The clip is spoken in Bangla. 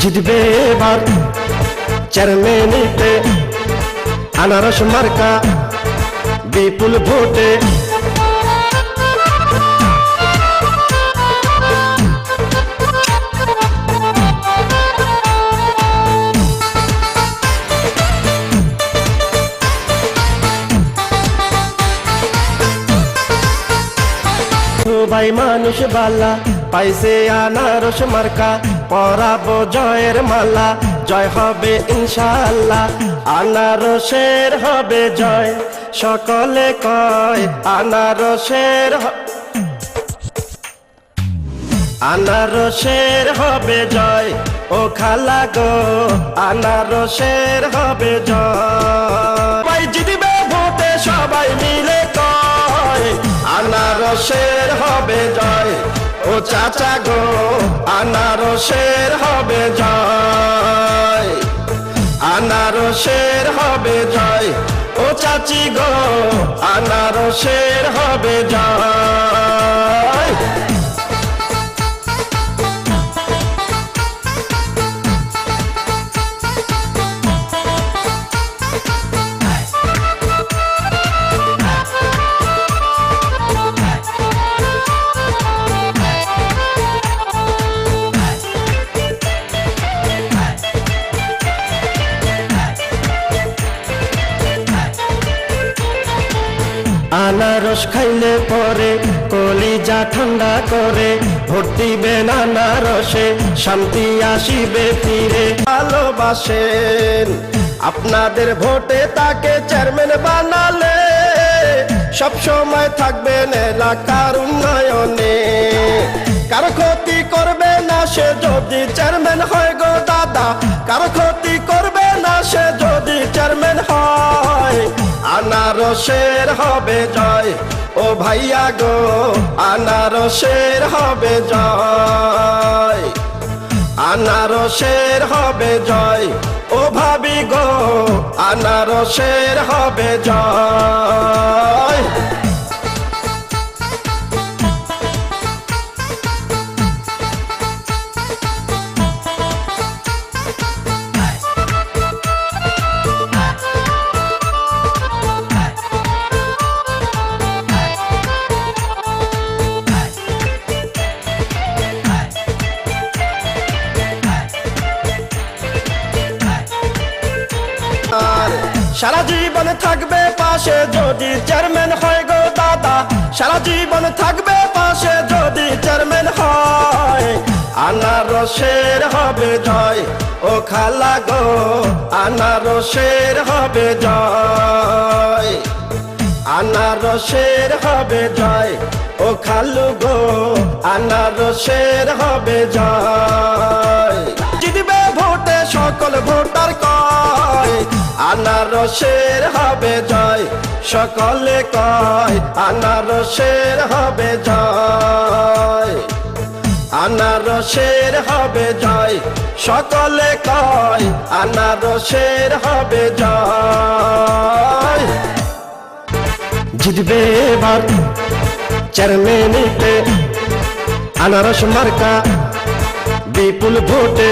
জিতবে এবার চেয়ারম্যানিতে আনারস মার্কা বিপুল ভোটে। সবাই মানুষ বালা। পাইছে আনারস মার্কা, পরাবো জয়ের মালা, জয় হবে ইনশাআল্লাহ, আনারসের হবে জয়, সকলে কয় আনারসের আনারসের হবে জয়, ও খালা গো, আনারসের হবে জয়। ও চাচা গো আনারসের হবে জয়। আনারসের হবে জয়। ও চাচি গো আনারসের আনারস খাইলে পরে, কলিজা ঠান্ডা করে, ভোট দিবেন আনারসে, শান্তি আসিবে ফিরে ভালোবাসেন, আপনাদের ভোটে তাকে চেয়ারম্যান বানালে, সব সময় থাকবেন এলাকার উন্নয়নে। কারও ক্ষতি করবে না সে, যদি চেয়ারম্যান হয় গো দাদা, কারও ক্ষতি করবে আনারসের হবে জয়। ও ভাইয়া গো, আনারসের হবে জয়। আনারসের হবে জয়। ও ভাবি গো, আনারসের হবে জয়। সারা জীবন থাকবে পাশে যদি চেয়ারম্যান হয় গো দাদা। সারা জীবন থাকবে পাশে যদি চেয়ারম্যান হয়। আনারসের হবে জয়, ও খালা গো, আনারসের হবে জয়। আনারসের হবে জয়, ও খালু গো, আনারসের হবে জয়। জিতবে ভোটে সকল কয় আনারসের হবে জয়, সকলে কয় আনারসের হবে জয়। আনারসের হবে জয়, সকলে কয় আনারসের হবে জয়। জিতবে এবার চেয়ারম্যানিতে আনারস মার্কা, বিপুল ভোটে